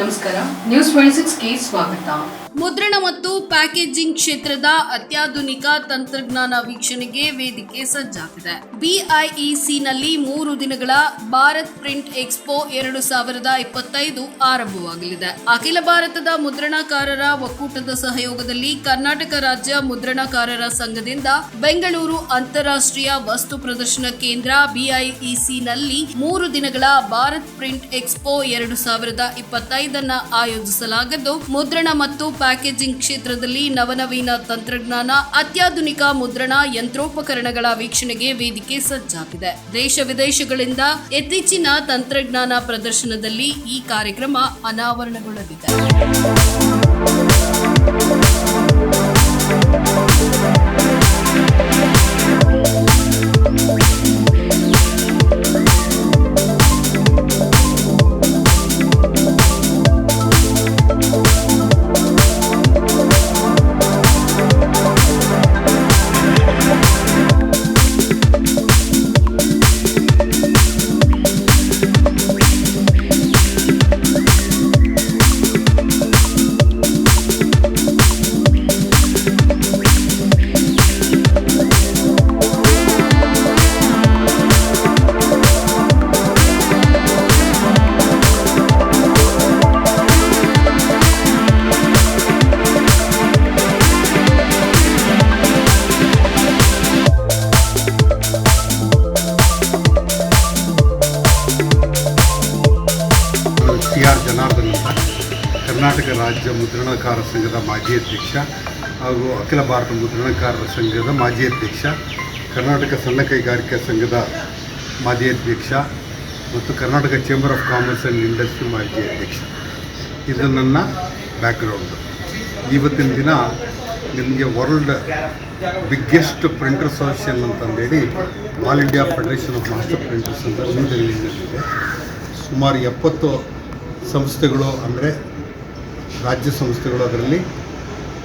ನಮಸ್ಕಾರ. News twenty ಸಿಕ್ಸ್ಗೆ ಸ್ವಾಗತ. ಮುದ್ರಣ ಮತ್ತು ಪ್ಯಾಕೇಜಿಂಗ್ ಕ್ಷೇತ್ರದ ಅತ್ಯಾಧುನಿಕ ತಂತ್ರಜ್ಞಾನ ವೀಕ್ಷಣೆಗೆ ವೇದಿಕೆ ಸಜ್ಜಾಗಿದೆ. ಬಿಐಇಸಿನಲ್ಲಿ ಮೂರು ದಿನಗಳ ಭಾರತ್ ಪ್ರಿಂಟ್ ಎಕ್ಸ್ಪೋ ಎರಡು ಸಾವಿರದ ಇಪ್ಪತ್ತೈದು ಆರಂಭವಾಗಲಿದೆ. ಅಖಿಲ ಭಾರತದ ಮುದ್ರಣಕಾರರ ಒಕ್ಕೂಟದ ಸಹಯೋಗದಲ್ಲಿ ಕರ್ನಾಟಕ ರಾಜ್ಯ ಮುದ್ರಣಕಾರರ ಸಂಘದಿಂದ ಬೆಂಗಳೂರು ಅಂತಾರಾಷ್ಟ್ರೀಯ ವಸ್ತು ಪ್ರದರ್ಶನ ಕೇಂದ್ರ ಬಿಐಇಸಿನಲ್ಲಿ ಮೂರು ದಿನಗಳ ಭಾರತ್ ಪ್ರಿಂಟ್ ಎಕ್ಸ್ಪೋ ಎರಡು ಸಾವಿರದ ಇಪ್ಪತ್ತೈದನ್ನ ಆಯೋಜಿಸಲಾಗಿದ್ದು. ಮುದ್ರಣ ಮತ್ತು ಪ್ಯಾಕೇಜಿಂಗ್ ಕ್ಷೇತ್ರದಲ್ಲಿ ನವನವೀನ ತಂತ್ರಜ್ಞಾನ, ಅತ್ಯಾಧುನಿಕ ಮುದ್ರಣ ಯಂತ್ರೋಪಕರಣಗಳ ವೀಕ್ಷಣೆಗೆ ವೇದಿಕೆ ಸಜ್ಜಾಗಿದೆ. ದೇಶ ವಿದೇಶಗಳಿಂದ ಇತ್ತೀಚಿನ ತಂತ್ರಜ್ಞಾನ ಪ್ರದರ್ಶನದಲ್ಲಿ ಈ ಕಾರ್ಯಕ್ರಮ ಅನಾವರಣಗೊಳ್ಳಲಿದೆ. ರಾಜ್ಯ ಮುದ್ರಣಕಾರ ಸಂಘದ ಮಾಜಿ ಅಧ್ಯಕ್ಷ ಹಾಗೂ ಅಖಿಲ ಭಾರತ ಮುದ್ರಣಕಾರರ ಸಂಘದ ಮಾಜಿ ಅಧ್ಯಕ್ಷ, ಕರ್ನಾಟಕ ಸಣ್ಣ ಕೈಗಾರಿಕಾ ಸಂಘದ ಮಾಜಿ ಅಧ್ಯಕ್ಷ ಮತ್ತು Karnataka chamber of commerce and industry ಮಾಜಿ ಅಧ್ಯಕ್ಷ. ಇದು ನನ್ನ ಬ್ಯಾಕ್ಗ್ರೌಂಡು ಇವತ್ತಿನ ದಿನ ನಿಮಗೆ ವರ್ಲ್ಡ್ ಬಿಗ್ಗೆಸ್ಟ್ ಪ್ರಿಂಟರ್ ಅಸೋಸಿಯೇಷನ್ ಅಂತಂದೇಳಿ all India federation of master printers ಅಂತ ನ್ಯೂ ಸುಮಾರು ಎಪ್ಪತ್ತು ಸಂಸ್ಥೆಗಳು ಅಂದರೆ ರಾಜ್ಯ ಸಂಸ್ಥೆಗಳು ಅದರಲ್ಲಿ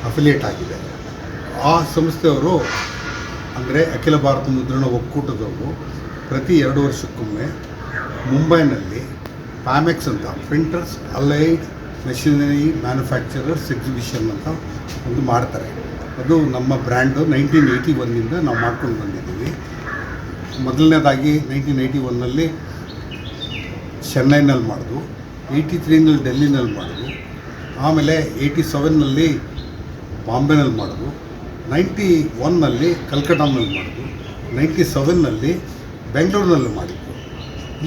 ಅಫಿಲಿಯೇಟ್ ಆಗಿದೆ. ಆ ಸಂಸ್ಥೆಯವರು ಅಂದರೆ ಅಖಿಲ ಭಾರತ ಮುದ್ರಣ ಒಕ್ಕೂಟದವರು ಪ್ರತಿ ಎರಡು ವರ್ಷಕ್ಕೊಮ್ಮೆ ಮುಂಬೈನಲ್ಲಿ ಪ್ಯಾಮೆಕ್ಸ್ ಅಂತ printers allied machinery manufacturers exhibition ಅಂತ ಒಂದು ಮಾಡ್ತಾರೆ. ಅದು ನಮ್ಮ ಬ್ರ್ಯಾಂಡು ನೈನ್ಟೀನ್ ಏಯ್ಟಿ ಒನ್ನಿಂದ ನಾವು ಮಾಡ್ಕೊಂಡು ಬಂದಿದ್ದೀವಿ. ಮೊದಲನೇದಾಗಿ ನೈನ್ಟೀನ್ ಏಯ್ಟಿ ಒನ್ನಲ್ಲಿ ಚೆನ್ನೈನಲ್ಲಿ ಮಾಡಿದ್ವು ಏಯ್ಟಿ ತ್ರೀನಲ್ಲಿ ಡೆಲ್ಲಿನಲ್ಲಿ ಮಾಡಿದ್ವು ಆಮೇಲೆ ಏಯ್ಟಿ ಸೆವೆನ್ನಲ್ಲಿ ಬಾಂಬೆನಲ್ಲಿ ಮಾಡೋದು ನೈಂಟಿ ಒನ್ನಲ್ಲಿ ಕಲ್ಕಟ್ಟಾನಲ್ಲಿ ಮಾಡೋದು ನೈಂಟಿ ಸೆವೆನ್ನಲ್ಲಿ ಬೆಂಗಳೂರಿನಲ್ಲಿ ಮಾಡಿದ್ದು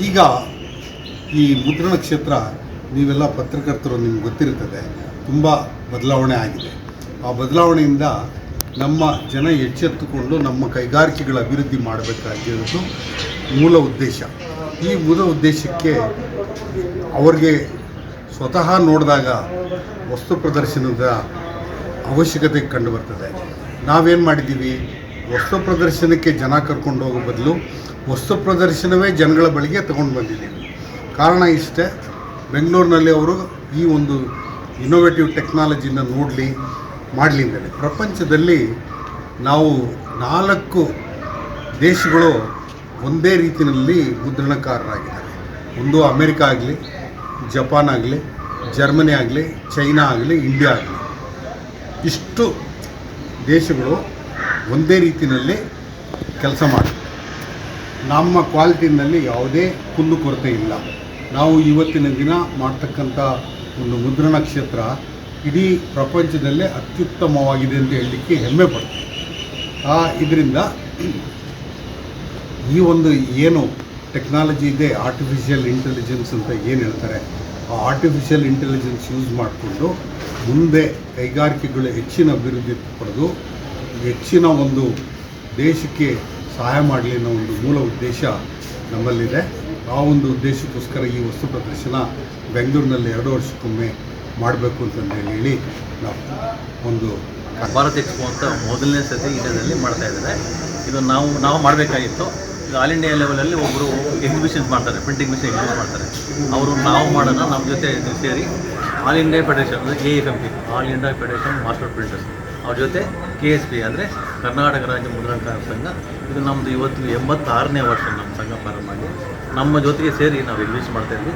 ಈಗ ಈ ಮುದ್ರಣ ಕ್ಷೇತ್ರ ನೀವೆಲ್ಲ ಪತ್ರಕರ್ತರು, ನಿಮ್ಗೆ ಗೊತ್ತಿರ್ತದೆ ತುಂಬ ಬದಲಾವಣೆ ಆಗಿದೆ. ಆ ಬದಲಾವಣೆಯಿಂದ ನಮ್ಮ ಜನ ಎಚ್ಚೆತ್ತುಕೊಂಡು ನಮ್ಮ ಕೈಗಾರಿಕೆಗಳ ಅಭಿವೃದ್ಧಿ ಮಾಡಬೇಕಾಗಿರೋದು ಮೂಲ ಉದ್ದೇಶ. ಈ ಮೂಲ ಉದ್ದೇಶಕ್ಕೆ ಅವ್ರಿಗೆ ಸ್ವತಃ ನೋಡಿದಾಗ ವಸ್ತು ಪ್ರದರ್ಶನದ ಅವಶ್ಯಕತೆ ಕಂಡು ಬರ್ತದೆ. ನಾವೇನು ಮಾಡಿದ್ದೀವಿ? ವಸ್ತು ಪ್ರದರ್ಶನಕ್ಕೆ ಜನ ಕರ್ಕೊಂಡು ಹೋಗೋ ಬದಲು ವಸ್ತು ಪ್ರದರ್ಶನವೇ ಜನಗಳ ಬಳಿಗೆ ತಗೊಂಡು ಬಂದಿದ್ದೀವಿ. ಕಾರಣ ಇಷ್ಟೇ, ಬೆಂಗಳೂರಿನಲ್ಲಿ ಅವರು ಈ ಒಂದು ಇನೋವೇಟಿವ್ ಟೆಕ್ನಾಲಜಿನ ನೋಡಲಿ ಮಾಡಲಿ ಅಂತೇಳಿ ಪ್ರಪಂಚದಲ್ಲಿ ನಾವು ನಾಲ್ಕು ದೇಶಗಳು ಒಂದೇ ರೀತಿಯಲ್ಲಿ ಮುದ್ರಣಕಾರರಾಗಿದ್ದಾರೆ. ಒಂದು ಅಮೇರಿಕಾ ಆಗಲಿ, ಜಪಾನ್ ಆಗಲಿ ಜರ್ಮನಿ ಆಗಲಿ, ಚೈನಾ ಆಗಲಿ, ಇಂಡಿಯಾ ಆಗಲಿ, ಇಷ್ಟು ದೇಶಗಳು ಒಂದೇ ರೀತಿಯಲ್ಲಿ ಕೆಲಸ ಮಾಡಿ. ನಮ್ಮ ಕ್ವಾಲಿಟಿನಲ್ಲಿ ಯಾವುದೇ ಕುಂದು ಕೊರತೆ ಇಲ್ಲ. ನಾವು ಇವತ್ತಿನ ದಿನ ಮಾಡ್ತಕ್ಕಂಥ ಒಂದು ಮುದ್ರಣ ಕ್ಷೇತ್ರ ಇಡೀ ಪ್ರಪಂಚದಲ್ಲೇ ಅತ್ಯುತ್ತಮವಾಗಿದೆ ಅಂತ ಹೇಳಲಿಕ್ಕೆ ಹೆಮ್ಮೆ ಪಡ್ತೀವಿ ಆ, ಇದರಿಂದ ಈ ಒಂದು ಏನು ಟೆಕ್ನಾಲಜಿ ಇದೆ ಆರ್ಟಿಫಿಷಿಯಲ್ ಇಂಟೆಲಿಜೆನ್ಸ್ ಅಂತ ಏನು ಹೇಳ್ತಾರೆ ಆರ್ಟಿಫಿಷಿಯಲ್ ಇಂಟೆಲಿಜೆನ್ಸ್ ಯೂಸ್ ಮಾಡಿಕೊಂಡು ಮುಂದೆ ಕೈಗಾರಿಕೆಗಳು ಹೆಚ್ಚಿನ ಅಭಿವೃದ್ಧಿ ಪಡೆದು ಹೆಚ್ಚಿನ ಒಂದು ದೇಶಕ್ಕೆ ಸಹಾಯ ಮಾಡಲಿ ಅನ್ನೋ ಒಂದು ಮೂಲ ಉದ್ದೇಶ ನಮ್ಮಲ್ಲಿದೆ. ಆ ಒಂದು ಉದ್ದೇಶಕ್ಕೋಸ್ಕರ ಈ ವಸ್ತು ಪ್ರದರ್ಶನ ಬೆಂಗಳೂರಿನಲ್ಲಿ ಎರಡು ವರ್ಷಕ್ಕೊಮ್ಮೆ ಮಾಡಬೇಕು ಅಂತಂದು ಹೇಳಿ ನಾವು ಒಂದು ಭಾರತ ಎಕ್ಸ್ಪೋ ಅಂತ ಮೊದಲನೇ ಸತಿ ಇಂಡಿಯಾದಲ್ಲಿ ಮಾಡ್ತಾ ಇದ್ದಾರೆ. ಇದು ನಾವು ನಾವು ಮಾಡಬೇಕಾಗಿತ್ತು. ಆಲ್ ಇಂಡಿಯಾ ಲೆವೆಲಲ್ಲಿ ಒಬ್ಬರು ಎಕ್ಸಿಬಿಷನ್ಸ್ ಮಾಡ್ತಾರೆ ಪ್ರಿಂಟಿಂಗ್ ಮಿಷನ್ ಎಕ್ಸಿಬಿಷನ್ ಮಾಡ್ತಾರೆ. ಅವರು ನಾವು ಮಾಡೋಣ ನಮ್ಮ ಜೊತೆ ಸೇರಿ ಆಲ್ ಇಂಡಿಯಾ ಫೆಡರೇಷನ್ ಅಂದರೆ A F M P all India federation master printers ಅವ್ರ ಜೊತೆ ಕೆ ಎಸ್ ಪಿ ಅಂದರೆ ಕರ್ನಾಟಕ ರಾಜ್ಯ ಮುದ್ರಣಕಾರ ಸಂಘ. ಇದು ನಮ್ಮದು ಇವತ್ತು ಎಂಬತ್ತಾರನೇ ವರ್ಷ ನಮ್ಮ ಸಂಘ ಪ್ರಾರಂಭ ಆಗಿ ನಮ್ಮ ಜೊತೆಗೆ ಸೇರಿ ನಾವು ಎಕ್ಸಿಬಿಷನ್ ಮಾಡ್ತಾ ಇದ್ವಿ.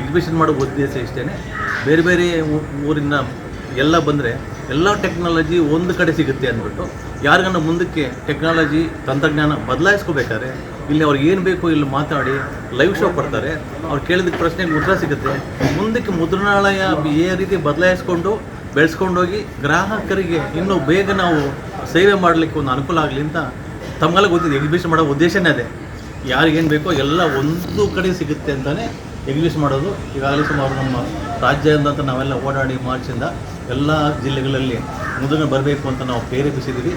ಎಕ್ಸಿಬಿಷನ್ ಮಾಡೋ ಉದ್ದೇಶ ಇಷ್ಟೇ ಬೇರೆ ಬೇರೆ ಊರಿನ ಎಲ್ಲ ಬಂದರೆ ಎಲ್ಲ ಟೆಕ್ನಾಲಜಿ ಒಂದು ಕಡೆ ಸಿಗುತ್ತೆ ಅಂದ್ಬಿಟ್ಟು ಯಾರಿಗನ್ನ ಮುಂದಕ್ಕೆ ಟೆಕ್ನಾಲಜಿ ತಂತ್ರಜ್ಞಾನ ಬದಲಾಯಿಸ್ಕೋಬೇಕಾದ್ರೆ ಇಲ್ಲಿ ಅವ್ರಿಗೆ ಏನು ಬೇಕು ಇಲ್ಲಿ ಮಾತಾಡಿ ಲೈವ್ ಶೋ ಕೊಡ್ತಾರೆ. ಅವ್ರು ಕೇಳಿದ ಪ್ರಶ್ನೆಗೆ ಉತ್ತರ ಸಿಗುತ್ತೆ. ಮುಂದಕ್ಕೆ ಮುದ್ರಣಾಲಯ ಏ ರೀತಿ ಬದಲಾಯಿಸ್ಕೊಂಡು ಬೆಳೆಸ್ಕೊಂಡೋಗಿ ಗ್ರಾಹಕರಿಗೆ ಇನ್ನೂ ಬೇಗ ನಾವು ಸೇವೆ ಮಾಡಲಿಕ್ಕೆ ಒಂದು ಅನುಕೂಲ ಆಗಲಿ ಅಂತ ತಮ್ಮಲ್ಲಿ ಗೊತ್ತಿದೆ. ಎಕ್ಸಿಬಿಷನ್ ಮಾಡೋ ಉದ್ದೇಶನೇ ಅದೇ. ಯಾರಿಗೇನು ಬೇಕೋ ಎಲ್ಲ ಒಂದು ಕಡೆ ಸಿಗುತ್ತೆ ಅಂತಲೇ ಎಕ್ಸಿಬಿಷನ್ ಮಾಡೋದು. ಈಗಾಗಲೇ ಸುಮಾರು ನಮ್ಮ ರಾಜ್ಯದಿಂದ ನಾವೆಲ್ಲ ಓಡಾಡಿ ಮಾರ್ಚಿಂದ ಎಲ್ಲ ಜಿಲ್ಲೆಗಳಲ್ಲಿ ಮುದ್ರಣ ಬರಬೇಕು ಅಂತ ನಾವು ಪ್ರೇರೇಪಿಸಿದ್ದೀವಿ.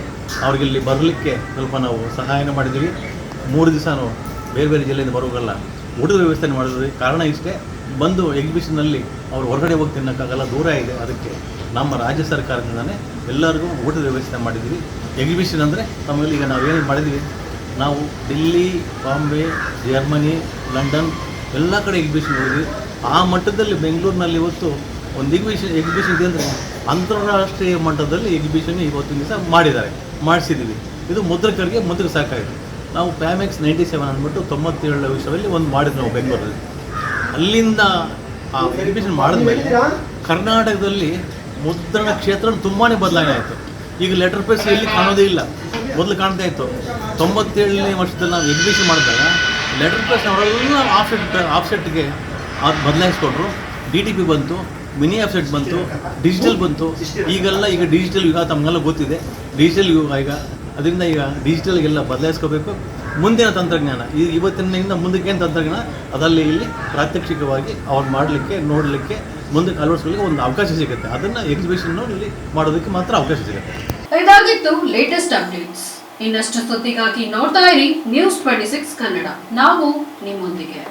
ಅವ್ರಿಗೆ ಇಲ್ಲಿ ಬರಲಿಕ್ಕೆ ಸ್ವಲ್ಪ ನಾವು ಸಹಾಯನ ಮಾಡಿದ್ದೀವಿ. ಮೂರು ದಿವಸ ನಾವು ಬೇರೆ ಬೇರೆ ಜಿಲ್ಲೆಯಿಂದ ಬರುವಾಗಲ್ಲ ಊಟದ ವ್ಯವಸ್ಥೆ ಮಾಡಿದ್ವಿ. ಕಾರಣ ಇಷ್ಟೇ, ಬಂದು ಎಕ್ಸಿಬಿಷನಲ್ಲಿ ಅವ್ರು ಹೊರಗಡೆ ಹೋಗಿ ತಿನ್ನೋಕ್ಕಾಗಲ್ಲ, ದೂರ ಇದೆ. ಅದಕ್ಕೆ ನಮ್ಮ ರಾಜ್ಯ ಸರ್ಕಾರದಿಂದಲೇ ಎಲ್ಲರಿಗೂ ಊಟದ ವ್ಯವಸ್ಥೆ ಮಾಡಿದ್ದೀವಿ. ಎಕ್ಸಿಬಿಷನ್ ಅಂದರೆ ನಮ್ಮಲ್ಲಿ ಈಗ ನಾವೇನು ಮಾಡಿದ್ವಿ ನಾವು ದಿಲ್ಲಿ ಬಾಂಬೆ, ಜರ್ಮನಿ, ಲಂಡನ್, ಎಲ್ಲ ಕಡೆ ಎಕ್ಸಿಬಿಷನ್ ಹೋಗಿದ್ವಿ ಆ ಮಟ್ಟದಲ್ಲಿ ಬೆಂಗಳೂರಿನಲ್ಲಿ ಇವತ್ತು ಒಂದು ಎಕ್ಸಿಬಿಷನ್ ಎಕ್ಸಿಬಿಷನ್ ಇದೆ ಅಂದರೆ ಅಂತಾರಾಷ್ಟ್ರೀಯ ಮಟ್ಟದಲ್ಲಿ ಎಕ್ಸಿಬಿಷನ್ ಇವತ್ತಿನ ದಿವಸ ಮಾಡಿದ್ದಾರೆ, ಮಾಡಿಸಿದ್ದೀವಿ. ಇದು ಮುದ್ರಕರಿಗೆ ಮುದ್ರಕ್ಕೆ ಸಾಕಾಯಿತು ನಾವು ಪ್ಯಾಮೆಕ್ಸ್ ನೈಂಟಿ ಸೆವೆನ್ ಅಂದ್ಬಿಟ್ಟು ತೊಂಬತ್ತೇಳನೇ ವಿಷಯದಲ್ಲಿ ಒಂದು ಮಾಡಿದ್ವಿ ನಾವು ಬೆಂಗಳೂರಲ್ಲಿ. ಅಲ್ಲಿಂದ ಆ ಎಕ್ಸಿಬಿಷನ್ ಮಾಡಿದ್ಮೇಲೆ ಕರ್ನಾಟಕದಲ್ಲಿ ಮುದ್ರಣ ಕ್ಷೇತ್ರ ತುಂಬಾ ಬದಲಾವಣೆ ಆಯಿತು. ಈಗ ಲೆಟರ್ ಪ್ರೆಸ್ ಎಲ್ಲಿ ಕಾಣೋದೇ ಇಲ್ಲ. ಮೊದಲು ಕಾಣ್ತಾ ಇತ್ತು. ತೊಂಬತ್ತೇಳನೇ ವರ್ಷದಲ್ಲಿ ನಾವು ಎಕ್ಸಿಬಿಷನ್ ಮಾಡಿದಾಗ ಲೆಟರ್ ಪ್ರೆಸ್ ಅವರೆಲ್ಲ ಆಫ್ಸೆಟ್ ಆಫ್ಸೆಟ್ಗೆ ಅದು ಬದಲಾಯಿಸ್ಕೊಂಡ್ರು. ಡಿ ಟಿ ಪಿ ಬಂತು. ಮಿನಿ ಅಪ್ಸೆಟ್ ಬಂತು ಡಿಜಿಟಲ್ ಬಂತು. ಈಗೆಲ್ಲ ಈಗ ಡಿಜಿಟಲ್ ಯುಗ, ತಮಗೆಲ್ಲ ಗೊತ್ತಿದೆ. ಡಿಜಿಟಲ್ ಯುಗ ಈಗ, ಅದರಿಂದ ಈಗ ಡಿಜಿಟಲ್ಗೆಲ್ಲ ಬದಲಾಯಿಸ್ಕೋಬೇಕು. ಮುಂದಿನ ತಂತ್ರಜ್ಞಾನ, ಈ ಇವತ್ತಿನಿಂದ ಮುಂದಕ್ಕೆ ಏನು ತಂತ್ರಜ್ಞಾನ? ಅದರಲ್ಲಿ ಇಲ್ಲಿ ಪ್ರಾತ್ಯಕ್ಷಿಕವಾಗಿ ಅವ್ರು ಮಾಡಲಿಕ್ಕೆ, ನೋಡಲಿಕ್ಕೆ ಮುಂದಕ್ಕೆ ಅಳವಡಿಸ್ಕೊಳ್ಳಿಕ್ಕೆ ಒಂದು ಅವಕಾಶ ಸಿಗುತ್ತೆ. ಅದನ್ನು ಎಕ್ಸಿಬಿಷನ್ನಲ್ಲಿ ಮಾಡೋದಕ್ಕೆ ಮಾತ್ರ ಅವಕಾಶ ಸಿಗುತ್ತೆ. ಇದಾಗಿತ್ತು ಲೇಟೆಸ್ಟ್ ಅಪ್ಡೇಟ್ಸ್ ಇನ್ನಷ್ಟು ಸುದ್ದಿಗಾಗಿ ನೋಡ್ತಾ ಇರಿ ನ್ಯೂಸ್ ಟ್ವೆಂಟಿ ಸಿಕ್ಸ್ ಕನ್ನಡ. ನಾವು ನಿಮ್ಮೊಂದಿಗೆ.